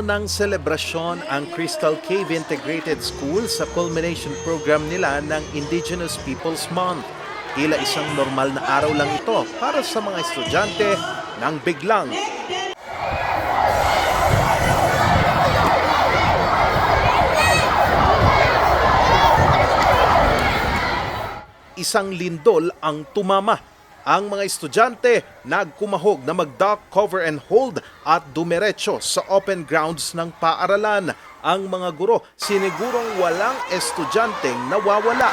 ng selebrasyon ang Crystal Cave Integrated School sa culmination program nila ng Indigenous Peoples Month. Tila isang normal na araw lang ito para sa mga estudyante nang biglang isang lindol ang tumama. Ang mga estudyante nagkumahog na mag-duck, cover and hold at dumiretso sa open grounds ng paaralan. Ang mga guro sinigurong walang estudyanteng nawawala.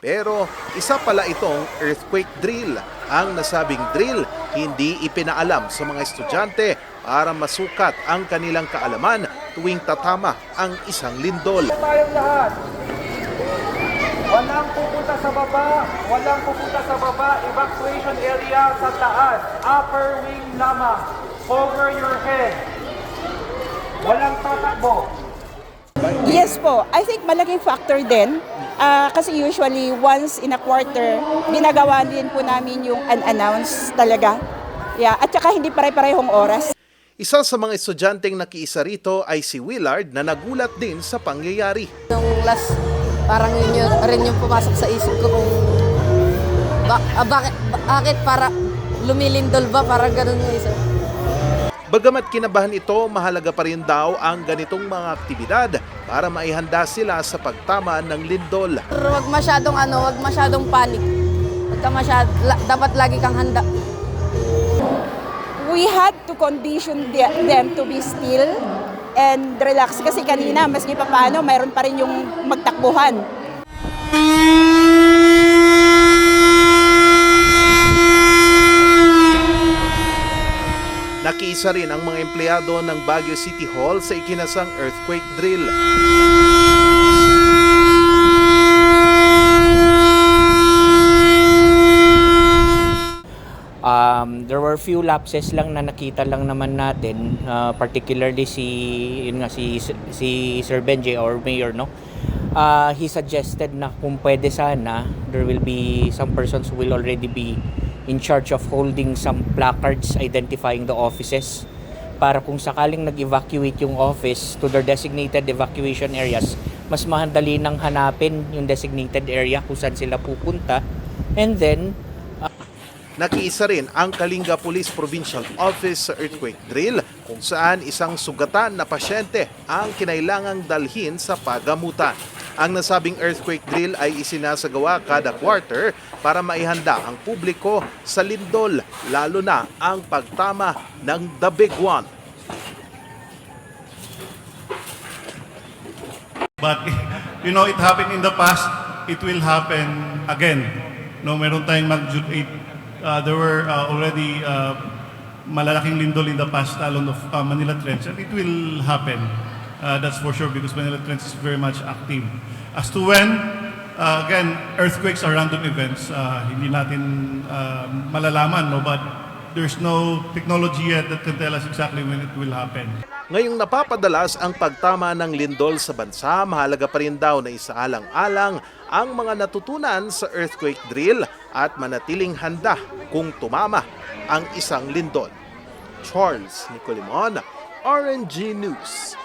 Pero isa pala itong earthquake drill. Ang nasabing drill hindi ipinaalam sa mga estudyante para masukat ang kanilang kaalaman tuwing tatama ang isang lindol. tayong lahat. Walang pupunta sa baba, walang pupunta sa baba, evacuation area sa taas, upper wing lamang. Cover your head. Walang tatakbo. Yes po. I think malaking factor din. Ah, kasi usually once in a quarter, ginagawa din po namin yung unannounced talaga. Yeah, at saka hindi pare-parehong oras. Isa sa mga estudyanteng nakiisa rito ay si Willard na nagulat din sa pangyayari. Nung last, parang yun yun rin yung pumasok sa isip ko kung ba, ah, bakit, bakit para lumilindol ba? Parang ganun yung isip. Bagamat kinabahan ito, mahalaga pa rin daw ang ganitong mga aktibidad para maihanda sila sa pagtama ng lindol. Pero wag masyadong ano, wag masyadong panic. Wag ka masyad, la- dapat lagi kang handa. We had to condition the- them to be still and relax. Kasi kanina, maski pa paano, mayroon pa rin yung magtakbuhan. Nakiisa rin ang mga empleyado ng Baguio City Hall sa ikinasang earthquake drill. Um, there were few lapses lang na nakita lang naman natin, uh, particularly si yun nga si si Sir Benji or Mayor no. Uh, he suggested na kung pwede sana there will be some persons who will already be in charge of holding some placards identifying the offices para kung sakaling nag-evacuate yung office to their designated evacuation areas, mas madali nang hanapin yung designated area kung saan sila pupunta. And then, Nakiisa rin ang Kalinga Police Provincial Office sa earthquake drill kung saan isang sugatan na pasyente ang kinailangang dalhin sa pagamutan. Ang nasabing earthquake drill ay isinasagawa kada quarter para maihanda ang publiko sa lindol, lalo na ang pagtama ng The Big One. But, you know, it happened in the past, it will happen again. No, meron tayong magnitude 8. Uh, there were uh, already uh, malalaking lindol in the past along the uh, Manila Trench, and it will happen. Uh, that's for sure because Manila Trench is very much active. As to when, uh, again, earthquakes are random events. Uh, hindi natin uh, malalaman, no? But there's no technology yet that can tell us exactly when it will happen. Ngayong napapadalas ang pagtama ng lindol sa bansa, mahalaga pa rin daw na isaalang-alang ang mga natutunan sa earthquake drill at manatiling handa kung tumama ang isang lindol. Charles Nicolimon, RNG News.